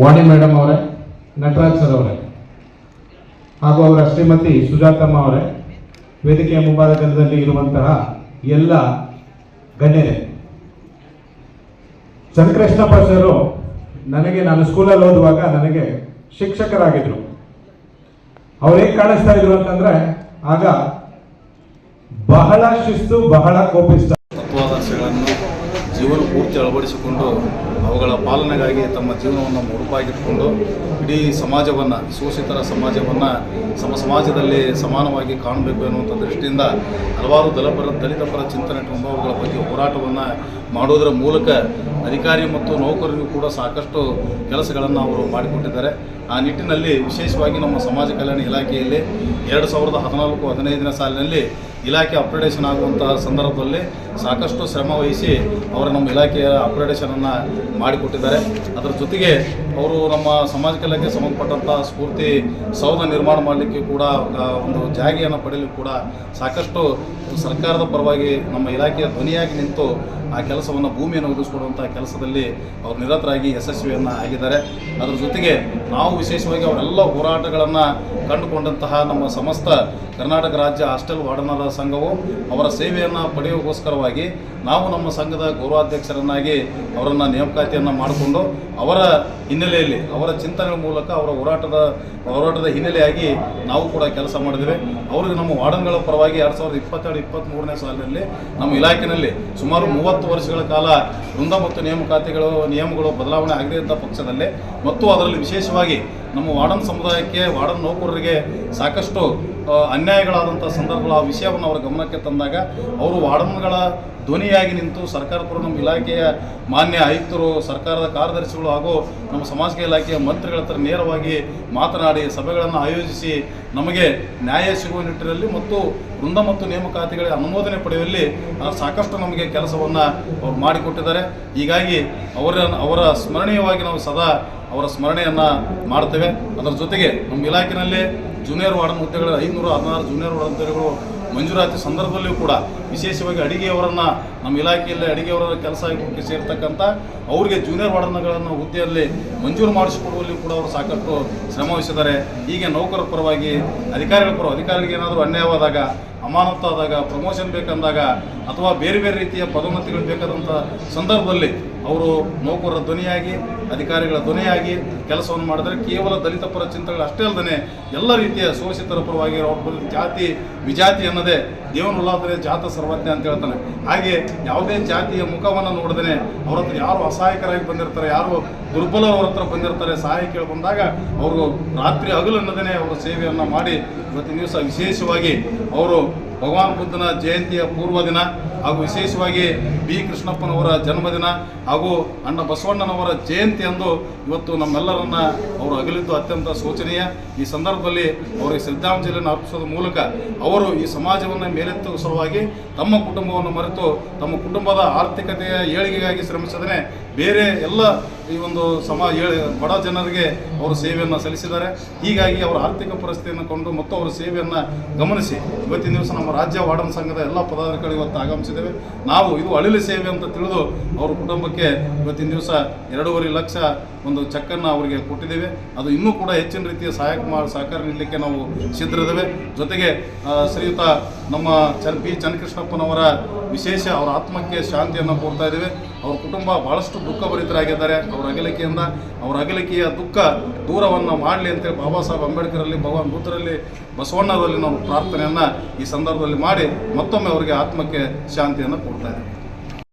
ವಾಣಿ madam ಅವರೇ, Nataraj sir ಅವರೇ, ಹಾಗೂ ಅವರ ಶ್ರೀಮತಿ ಸುಜಾತಮ್ಮ ಅವರೇ, ವೇದಿಕೆಯ ಮುಂಭಾಗದಲ್ಲಿ ಇರುವಂತಹ ಎಲ್ಲ ಗಣ್ಯರೇ. ಚಂದ್ರಕೃಷ್ಣಪ್ಪ ಸರು ನನಗೆ, ನಾನು ಸ್ಕೂಲಲ್ಲಿ ಓದುವಾಗ ನನಗೆ ಶಿಕ್ಷಕರಾಗಿದ್ರು. ಅವ್ರು ಹೇಗೆ ಕಾಣಿಸ್ತಾ ಇದ್ರು ಅಂತಂದ್ರೆ, ಆಗ ಬಹಳ ಶಿಸ್ತು, ಬಹಳ ಕೋಪಿಸ್ತ ತತ್ವಾದರ್ಶಗಳನ್ನು ಜೀವನ ಪೂರ್ತಿ ಅಳವಡಿಸಿಕೊಂಡು ಅವುಗಳ ಪಾಲನೆಗಾಗಿ ತಮ್ಮ ಜೀವನವನ್ನು ಮುಡುಪಾಗಿಟ್ಟುಕೊಂಡು ಇಡೀ ಸಮಾಜವನ್ನು ಶೋಷಿತರ ಸಮಾಜವನ್ನು ಸಮ ಸಮಾಜದಲ್ಲಿ ಸಮಾನವಾಗಿ ಕಾಣಬೇಕು ಎನ್ನುವಂಥ ದೃಷ್ಟಿಯಿಂದ ಹಲವಾರು ದಲಪರ ದಲಿತ ಪರ ಚಿಂತನೆ ಅವುಗಳ ಬಗ್ಗೆ ಹೋರಾಟವನ್ನು ಮಾಡೋದರ ಮೂಲಕ ಅಧಿಕಾರಿ ಮತ್ತು ನೌಕರರಿಗೂ ಕೂಡ ಸಾಕಷ್ಟು ಕೆಲಸಗಳನ್ನು ಅವರು ಮಾಡಿಕೊಟ್ಟಿದ್ದಾರೆ. ಆ ನಿಟ್ಟಿನಲ್ಲಿ ವಿಶೇಷವಾಗಿ ನಮ್ಮ ಸಮಾಜ ಕಲ್ಯಾಣ ಇಲಾಖೆಯಲ್ಲಿ ಎರಡು ಸಾವಿರದ ಹದಿನಾಲ್ಕು ಹದಿನೈದನೇ ಸಾಲಿನಲ್ಲಿ ಇಲಾಖೆ ಅಪ್ಗ್ರೇಡೇಷನ್ ಆಗುವಂತಹ ಸಂದರ್ಭದಲ್ಲಿ ಸಾಕಷ್ಟು ಶ್ರಮ ವಹಿಸಿ ಅವರು ನಮ್ಮ ಇಲಾಖೆಯ ಅಪ್ಗ್ರೇಡೇಷನನ್ನು ಮಾಡಿಕೊಟ್ಟಿದ್ದಾರೆ. ಅದರ ಜೊತೆಗೆ ಅವರು ನಮ್ಮ ಸಮಾಜ ಕಲ್ಯಾಣಕ್ಕೆ ಸಂಬಂಧಪಟ್ಟಂತಹ ಸ್ಫೂರ್ತಿ, ಸೌಧ ನಿರ್ಮಾಣ ಮಾಡಲಿಕ್ಕೆ ಕೂಡ ಒಂದು ಜಾಗೆಯನ್ನು ಪಡೆಯಲಿಕ್ಕೆ ಕೂಡ ಸಾಕಷ್ಟು ಸರ್ಕಾರದ ಪರವಾಗಿ ನಮ್ಮ ಇಲಾಖೆಯ ಧ್ವನಿಯಾಗಿ ನಿಂತು ಆ ಕೆಲಸವನ್ನು ಭೂಮಿಯನ್ನು ಒದಗಿಸ್ಕೊಡುವಂಥ ಕೆಲಸದಲ್ಲಿ ಅವರು ನಿರತರಾಗಿ ಯಶಸ್ವಿಯನ್ನು ಆಗಿದ್ದಾರೆ. ಅದರ ಜೊತೆಗೆ ನಾವು ವಿಶೇಷವಾಗಿ ಅವರೆಲ್ಲ ಹೋರಾಟಗಳನ್ನು ಕಂಡುಕೊಂಡಂತಹ ನಮ್ಮ ಸಮಸ್ತ ಕರ್ನಾಟಕ ರಾಜ್ಯ ಹಾಸ್ಟೆಲ್ ವಾರ್ಡನರ ಸಂಘವು ಅವರ ಸೇವೆಯನ್ನು ಪಡೆಯುವಗೋಸ್ಕರವಾಗಿ ನಾವು ನಮ್ಮ ಸಂಘದ ಗೌರವಾಧ್ಯಕ್ಷರನ್ನಾಗಿ ಅವರನ್ನು ನೇಮಕಾತಿಯನ್ನು ಮಾಡಿಕೊಂಡು ಅವರ ಹಿನ್ನೆಲೆಯಲ್ಲಿ, ಅವರ ಚಿಂತನೆಗಳ ಮೂಲಕ ಅವರ ಹೋರಾಟದ ಹೋರಾಟದ ಹಿನ್ನೆಲೆಯಾಗಿ ನಾವು ಕೂಡ ಕೆಲಸ ಮಾಡಿದ್ದೇವೆ. ಅವರಿಗೆ ನಮ್ಮ ವಾರ್ಡನ್ಗಳ ಪರವಾಗಿ ಎರಡು ಸಾವಿರದ ಇಪ್ಪತ್ತೆರಡು ಇಪ್ಪತ್ತ್ಮೂರನೇ ಸಾಲಿನಲ್ಲಿ ನಮ್ಮ ಇಲಾಖೆಯಲ್ಲಿ ಸುಮಾರು ಮೂವತ್ತು ವರ್ಷಗಳ ಕಾಲ ವೃಂದ ಮತ್ತು ನೇಮಕಾತಿಗಳು ನಿಯಮಗಳು ಬದಲಾವಣೆ ಆಗದೇ ಇದ್ದ ಪಕ್ಷದಲ್ಲಿ ಮತ್ತು ಅದರಲ್ಲಿ ವಿಶೇಷವಾಗಿ ನಮ್ಮ ವಾರ್ಡನ್ ಸಮುದಾಯಕ್ಕೆ, ವಾರ್ಡನ್ ನೌಕರರಿಗೆ ಸಾಕಷ್ಟು ಅನ್ಯಾಯಗಳಾದಂಥ ಸಂದರ್ಭಗಳ ಆ ವಿಷಯವನ್ನು ಅವರ ಗಮನಕ್ಕೆ ತಂದಾಗ ಅವರು ವಾರ್ಡನ್ಗಳ ಧ್ವನಿಯಾಗಿ ನಿಂತು ಸರ್ಕಾರ ಪರ ನಮ್ಮ ಇಲಾಖೆಯ ಮಾನ್ಯ ಆಯುಕ್ತರು, ಸರ್ಕಾರದ ಕಾರ್ಯದರ್ಶಿಗಳು ಹಾಗೂ ನಮ್ಮ ಸಮಾಜಿಕ ಇಲಾಖೆಯ ಮಂತ್ರಿಗಳ ಹತ್ರ ನೇರವಾಗಿ ಮಾತನಾಡಿ ಸಭೆಗಳನ್ನು ಆಯೋಜಿಸಿ ನಮಗೆ ನ್ಯಾಯ ಸಿಗುವ ನಿಟ್ಟಿನಲ್ಲಿ ಮತ್ತು ವೃಂದ ಮತ್ತು ನೇಮಕಾತಿಗಳ ಅನುಮೋದನೆ ಪಡೆಯುವಲ್ಲಿ ಸಾಕಷ್ಟು ನಮಗೆ ಕೆಲಸವನ್ನು ಅವರು ಮಾಡಿಕೊಟ್ಟಿದ್ದಾರೆ. ಹೀಗಾಗಿ ಅವರ ಅವರ ಸ್ಮರಣೀಯವಾಗಿ ನಾವು ಸದಾ ಅವರ ಸ್ಮರಣೆಯನ್ನು ಮಾಡ್ತೇವೆ. ಅದರ ಜೊತೆಗೆ ನಮ್ಮ ಇಲಾಖೆಯಲ್ಲಿ ಜೂನಿಯರ್ ವಾರ್ಡನ್ ಹುದ್ದೆಗಳ ಐನೂರ ಹದಿನಾರು ಜೂನಿಯರ್ ವಾರ್ಡನ್ ಹುದ್ದೆಗಳು ಮಂಜೂರಾತಿ ಸಂದರ್ಭದಲ್ಲಿಯೂ ಕೂಡ ವಿಶೇಷವಾಗಿ ಅಡಿಗೆಯವರನ್ನು ನಮ್ಮ ಇಲಾಖೆಯಲ್ಲಿ ಅಡಿಗೆಯವರ ಕೆಲಸ ಸೇರ್ತಕ್ಕಂಥ ಅವರಿಗೆ ಜೂನಿಯರ್ ವಾರ್ಡನ್ಗಳನ್ನು ಹುದ್ದೆಯಲ್ಲಿ ಮಂಜೂರು ಮಾಡಿಸಿಕೊಡುವಲ್ಲಿ ಕೂಡ ಅವರು ಸಾಕಷ್ಟು ಶ್ರಮವಹಿಸಿದ್ದಾರೆ ಹೀಗೆ ನೌಕರ ಪರವಾಗಿ ಅಧಿಕಾರಿಗಳ ಪರ ಅಧಿಕಾರಿಗಳಿಗೆ ಏನಾದರೂ ಅನ್ಯಾಯವಾದಾಗ ಅಮಾನತ್ತಾದಾಗ ಪ್ರಮೋಷನ್ ಬೇಕಂದಾಗ ಅಥವಾ ಬೇರೆ ಬೇರೆ ರೀತಿಯ ಪದೋನ್ನತಿಗಳು ಬೇಕಾದಂಥ ಸಂದರ್ಭದಲ್ಲಿ ಅವರು ನೌಕರರ ಧ್ವನಿಯಾಗಿ, ಅಧಿಕಾರಿಗಳ ಧ್ವನಿಯಾಗಿ ಕೆಲಸವನ್ನು ಮಾಡಿದರೆ ಕೇವಲ ದಲಿತ ಪರ ಚಿಂತನೆಗಳು ಅಷ್ಟೇ ಅಲ್ಲದೆ ಎಲ್ಲ ರೀತಿಯ ಶೋಷಿತರ ಪರವಾಗಿ ಅವ್ರ ಜಾತಿ, ವಿಜಾತಿ ಅನ್ನೋದೇ ದೇವನುಲ್ಲಾದರೆ ಜಾತ ಸರ್ವಜ್ಞ ಅಂತ ಹೇಳ್ತಾನೆ. ಹಾಗೆ ಯಾವುದೇ ಜಾತಿಯ ಮುಖವನ್ನು ನೋಡಿದ್ರೆ ಅವ್ರ ಹತ್ರ ಯಾರು ಅಸಹಾಯಕರಾಗಿ ಬಂದಿರ್ತಾರೆ, ಯಾರು ದುರ್ಬಲ ಅವ್ರ ಹತ್ರ ಬಂದಿರ್ತಾರೆ, ಸಹಾಯ ಕೇಳಿ ಬಂದಾಗ ಅವರು ರಾತ್ರಿ ಹಗಲು ಅನ್ನೋದೇ ಅವರ ಸೇವೆಯನ್ನು ಮಾಡಿ ಇವತ್ತಿನ ದಿವಸ ವಿಶೇಷವಾಗಿ ಅವರು ಭಗವಾನ್ ಬುದ್ಧನ ಜಯಂತಿಯ ಪೂರ್ವ ದಿನ ಹಾಗೂ ವಿಶೇಷವಾಗಿ ಬಿ. ಕೃಷ್ಣಪ್ಪನವರ ಜನ್ಮದಿನ ಹಾಗೂ ಅಣ್ಣ ಬಸವಣ್ಣನವರ ಜಯಂತಿ ಎಂದು ಇವತ್ತು ನಮ್ಮೆಲ್ಲರನ್ನ ಅವರು ಅಗಲಿದ್ದು ಅತ್ಯಂತ ಶೋಚನೀಯ. ಈ ಸಂದರ್ಭದಲ್ಲಿ ಅವರಿಗೆ ಶ್ರದ್ಧಾಂಜಲಿಯನ್ನು ಅರ್ಪಿಸೋದ್ರ ಮೂಲಕ ಅವರು ಈ ಸಮಾಜವನ್ನು ಮೇಲೆತ್ತುವ ಸಲುವಾಗಿ ತಮ್ಮ ಕುಟುಂಬವನ್ನು ಮರೆತು ತಮ್ಮ ಕುಟುಂಬದ ಆರ್ಥಿಕತೆಯ ಏಳಿಗೆಗಾಗಿ ಶ್ರಮಿಸಿದರೆ ಬೇರೆ ಎಲ್ಲ ಈ ಒಂದು ಸಮ ಬಡ ಜನರಿಗೆ ಅವರು ಸೇವೆಯನ್ನು ಸಲ್ಲಿಸಿದ್ದಾರೆ. ಹೀಗಾಗಿ ಅವರ ಆರ್ಥಿಕ ಪರಿಸ್ಥಿತಿಯನ್ನು ಕೊಂಡು ಮತ್ತು ಅವರ ಸೇವೆಯನ್ನು ಗಮನಿಸಿ. ಇವತ್ತಿನ ದಿವಸ ನಮ್ಮ ರಾಜ್ಯ ವಾರ್ಡನ್ ಸಂಘದ ಎಲ್ಲ ಪದಾಧಿಕಾರಿಗಳು ಇವತ್ತು ಆಗಮಿಸಿದ್ದೇವೆ ನಾವು ಇದು ಅಳಿಲು ಸೇವೆ ಅಂತ ತಿಳಿದು ಅವ್ರ ಕುಟುಂಬಕ್ಕೆ ಇವತ್ತಿನ ದಿವಸ ಎರಡೂವರೆ ಲಕ್ಷ ಒಂದು ಚೆಕ್ಕನ್ನು ಅವರಿಗೆ ಕೊಟ್ಟಿದ್ದೇವೆ. ಅದು ಇನ್ನೂ ಕೂಡ ಹೆಚ್ಚಿನ ರೀತಿಯ ಸಹಾಯಕ ಮಾಡಿ ಸಹಕಾರ ನೀಡಲಿಕ್ಕೆ ನಾವು ಸಿದ್ಧರಿದ್ದೇವೆ. ಜೊತೆಗೆ ಶ್ರೀಯುತ ನಮ್ಮ ಚನ್ ಪಿ ಚನ್ನಕೃಷ್ಣಪ್ಪನವರ ವಿಶೇಷ ಅವರ ಆತ್ಮಕ್ಕೆ ಶಾಂತಿಯನ್ನು ಕೊಡ್ತಾ ಇದ್ದೇವೆ. ಅವ್ರ ಕುಟುಂಬ ಬಹಳಷ್ಟು ದುಃಖಭರಿತರಾಗಿದ್ದಾರೆ ಅವರ ಅಗಲಿಕೆಯಿಂದ, ಅವರ ಅಗಲಿಕೆಯ ದುಃಖ ದೂರವನ್ನು ಮಾಡಲಿ ಅಂತೇಳಿ ಬಾಬಾ ಸಾಹೇಬ್ ಅಂಬೇಡ್ಕರಲ್ಲಿ, ಭಗವಾನ್ ಬುದ್ಧರಲ್ಲಿ, ಬಸವಣ್ಣರಲ್ಲಿ ನಾವು ಪ್ರಾರ್ಥನೆಯನ್ನು ಈ ಸಂದರ್ಭದಲ್ಲಿ ಮಾಡಿ ಮತ್ತೊಮ್ಮೆ ಅವರಿಗೆ ಆತ್ಮಕ್ಕೆ ಶಾಂತಿಯನ್ನು ಕೊಡ್ತಾ ಇದ್ದೇವೆ